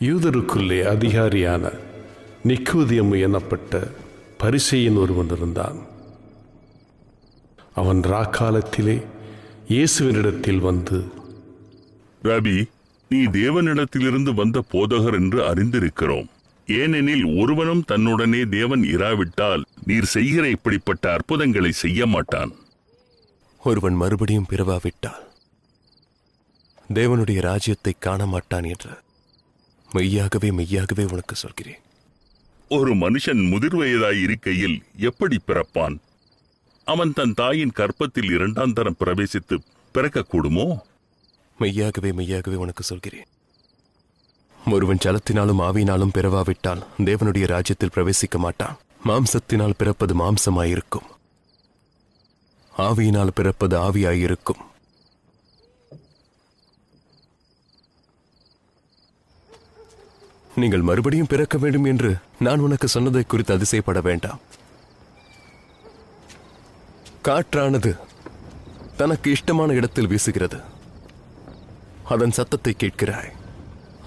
யூதருக்குள்ளே அதிகாரியான நிக்கோதியம் எனப்பட்ட பரிசெயன் ஒருவன் இருந்தான். அவன் ராக்காலத்திலே இயேசுவினிடத்தில் வந்து ரபி நீ தேவனிடத்திலிருந்து வந்த போதகர் என்று அறிந்திருக்கிறோம். ஏனெனில் ஒருவனும் தன்னுடனே தேவன் இராவிட்டால் நீர் செய்கிற இப்படிப்பட்ட அற்புதங்களை செய்ய மாட்டான். ஒருவன் மறுபடியும் பிறவாவிட்டால் தேவனுடைய ராஜ்யத்தை காண மாட்டான் என்று மெய்யாகவே மெய்யாகவே உனக்கு சொல்கிறேன். ஒரு மனுஷன் முதிர் வயதாய் இருக்கையில் எப்படி பிறப்பான்? அவன் தன் தாயின் கற்பத்தில் இரண்டாம் தரம் பிரவேசித்து பிறக்கக்கூடுமோ? மெய்யாகவே மெய்யாகவே உனக்கு சொல்கிறேன். ஒருவன் ஜலத்தினாலும் ஆவியினாலும் பிறவாவிட்டால் தேவனுடைய ராஜ்யத்தில் பிரவேசிக்க மாட்டான். மாம்சத்தினால் பிறப்பது மாம்சமாயிருக்கும். ஆவியினால் பிறப்பது ஆவியாயிருக்கும். நீங்கள் மறுபடியும் பிறக்க வேண்டும் என்று நான் உனக்கு சொன்னதை குறித்து அதிசயப்பட வேண்டாம். காற்றானது தனக்கு இஷ்டமான இடத்தில் வீசுகிறது. அதன் சத்தத்தை கேட்கிறாய்.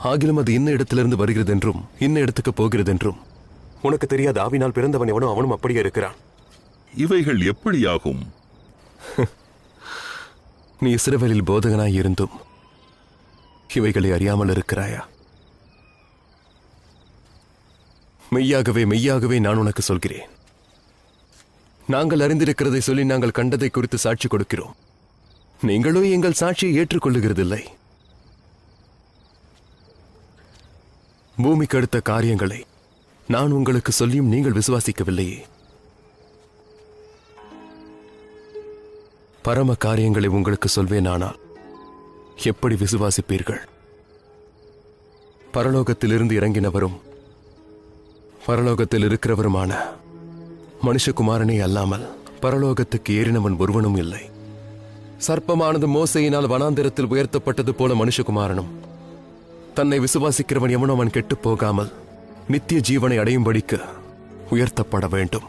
ஆகிலும் அது இன்ன இடத்திலிருந்து வருகிறது என்றும் இன்ன இடத்துக்கு போகிறது என்றும் உனக்கு தெரியாத ஆவினால் பிறந்தவன் எவனோ அவனும் அப்படியே இருக்கிறான். இவைகள் எப்படியாகும்? நீ இஸ்ரவேலில் போதகனாய் இருந்தும் இவைகளை அறியாமல் இருக்கிறாயா? மெய்யாகவே மெய்யாகவே நான் உனக்கு சொல்கிறேன். நாங்கள் அறிந்திருக்கிறதை சொல்லி நாங்கள் கண்டதை குறித்து சாட்சி கொடுக்கிறோம். நீங்களோ எங்கள் சாட்சியை ஏற்றுக்கொள்ளுகிறதில்லை. பூமிக்கு அடுத்த காரியங்களை நான் உங்களுக்கு சொல்லியும் நீங்கள் விசுவாசிக்கவில்லையே. பரம காரியங்களை உங்களுக்கு சொல்வேனானால் எப்படி விசுவாசிப்பீர்கள்? பரலோகத்திலிருந்து இறங்கினவரும் பரலோகத்தில் இருக்கிறவருமான மனுஷகுமாரனே அல்லாமல் பரலோகத்துக்கு ஏறினவன் ஒருவனும் இல்லை. சர்ப்பமானது மோசையினால் வனாந்திரத்தில் உயர்த்தப்பட்டது போல மனுஷகுமாரனும் தன்னை விசுவாசிக்கிறவன் எவனோ அவன் கெட்டுப் போகாமல் நித்திய ஜீவனை அடையும்படிக்கு உயர்த்தப்பட வேண்டும்.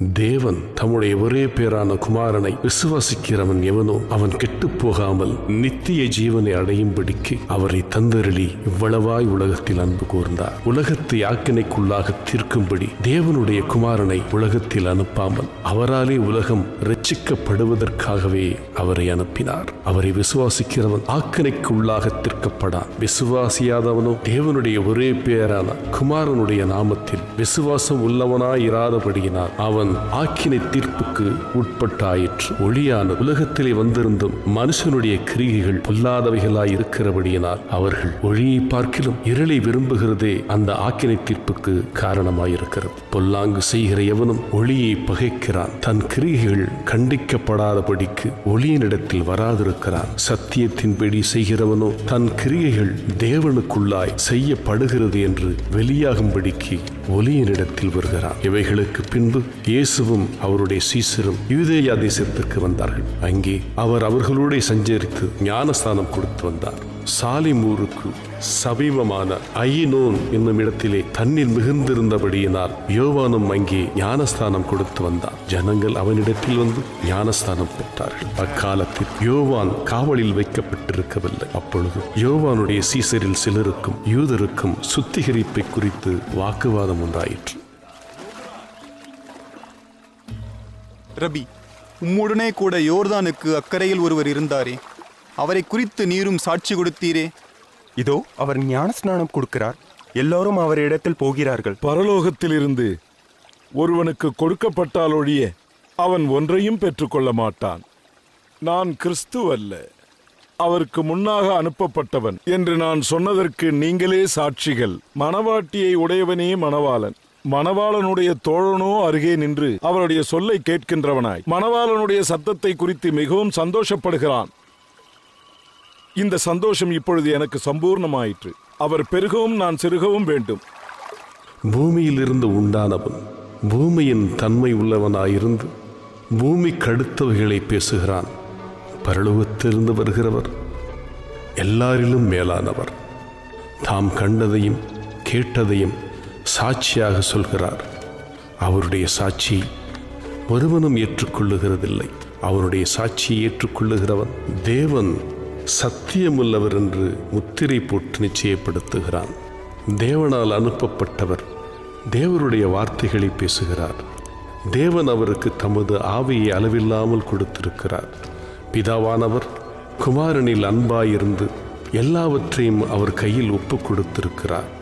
தேவன் தம்முடைய ஒரே பேரான குமாரனை விசுவாசிக்கிறவன் எவனோ அவன் கெட்டுப் போகாமல் நித்திய ஜீவனை அடையும்படிக்கு அவரை தந்தருளி இவ்வளவாய் உலகத்தில் அன்பு கூர்ந்தார். உலகத்தை ஆக்கினைக்குள்ளாக தீர்க்கும்படி தேவனுடைய குமாரனை உலகத்தில் அனுப்பாமல் அவராலே உலகம் ரட்சிக்கப்படுவதற்காகவே அவரை அனுப்பினார். அவரை விசுவாசிக்கிறவன் ஆக்கினைக்குள்ளாக தீர்க்கப்படான். விசுவாசியாதவனோ தேவனுடைய ஒரே பேரான குமாரனுடைய நாமத்தில் விசுவாசம் உள்ளவனாய் இராதபடியினால் அவன் ஆக்கினை தீர்ப்புக்கு உட்பட்டாயிற்று. ஒளியான உலகத்திலே வந்திருந்தும் மனுஷனுடைய கிரிகைகள் பொல்லாதவைகளாய் இருக்கிறபடியினால் அவர்கள் ஒளியை பார்க்கிலும் இருளை விரும்புகிறதே அந்த ஆக்கினை தீர்ப்புக்கு காரணமாயிருக்கிறது. பொல்லாங்கு செய்கிற எவனும் ஒளியை பகைக்கிறான். தன் கிரிகைகள் கண்டிக்கப்படாதபடிக்கு ஒளியினிடத்தில் வராதிருக்கிறான். சத்தியத்தின்படி செய்கிறவனோ தன் கிரியைகள் தேவனுக்குள்ளாய் செய்யப்படுகிறது என்று வெளியாகும்படிக்கு ஒலியனிடத்தில் வருகிறார் இவைகளுக்கு பின்பு இயேசுவும் அவருடைய சீசரும் யூதேயா தேசத்திற்கு வந்தார்கள். அங்கே அவர் அவர்களோட சஞ்சரித்து ஞானஸ்தானம் கொடுத்து வந்தார். சாலிமூருக்கு சமீபமான ஐயினோன் என்னும் இடத்திலே தண்ணீர் மிகுந்திருந்தபடியினால் யோவானும் அங்கே ஞானஸ்தானம் கொடுத்து வந்தான். ஜனங்கள் அவனிடத்தில் வந்து ஞானஸ்தானம் பெற்றார்கள். அக்காலத்தில் யோவான் காவலில் வைக்கப்பட்டிருக்கவில்லை. அப்பொழுது யோவானுடைய சீசரில் சிலருக்கும் யூதருக்கும் சுத்திகரிப்பை குறித்து வாக்குவாதம் உண்டாயிற்று. ரபி உம்முடனே கூட யோர்தானுக்கு அக்கறையில் ஒருவர் இருந்தாரே? அவரை குறித்து நீரும் சாட்சி கொடுத்தீரே. இதோ அவர் ஞானஸ்நானம் கொடுக்கிறார். எல்லாரும் அவரிடத்தில் போகிறார்கள். பரலோகத்திலிருந்து ஒருவனுக்கு கொடுக்கப்பட்டாலொழிய அவன் ஒன்றையும் பெற்றுக்கொள்ள மாட்டான். நான் கிறிஸ்து அல்ல. அவருக்கு முன்னாக அனுப்பப்பட்டவன் என்று நான் சொன்னதற்கு நீங்களே சாட்சிகள். மணவாட்டியை உடையவனே மணவாளன். மணவாளனுடைய தோழனோ அருகே நின்று அவருடைய சொல்லை கேட்கின்றவனாய். மணவாளனுடைய சத்தத்தை குறித்து மிகவும் சந்தோஷப்படுகிறான். இந்த சந்தோஷம் இப்பொழுது எனக்கு சம்பூர்ணமாயிற்று. அவர் பெருகவும் நான் சிறுகவும் வேண்டும். பூமியிலிருந்து உண்டானவன் பூமியின் தன்மை உள்ளவனாயிருந்து பூமி கடுத்தவைகளை பேசுகிறான். பரலோகத்திலிருந்து வருகிறவர் எல்லாரிலும் மேலானவர். தாம் கண்டதையும் கேட்டதையும் சாட்சியாக சொல்கிறார். அவருடைய சாட்சியை ஒருவனும் ஏற்றுக்கொள்ளுகிறதில்லை. அவருடைய சாட்சியை ஏற்றுக்கொள்ளுகிறவன் தேவன். சத்தியமுள்ளவர் என்று முத்திரை போட்டு நிச்சயப்படுத்துகிறான். தேவனால் அனுப்பப்பட்டவர் தேவருடைய வார்த்தைகளை பேசுகிறார். தேவன் அவருக்கு தமது ஆவியை அளவில்லாமல் கொடுத்திருக்கிறார். பிதாவானவர் குமாரனில் அன்பாயிருந்து எல்லாவற்றையும் அவர் கையில் ஒப்புக் கொடுத்திருக்கிறார்.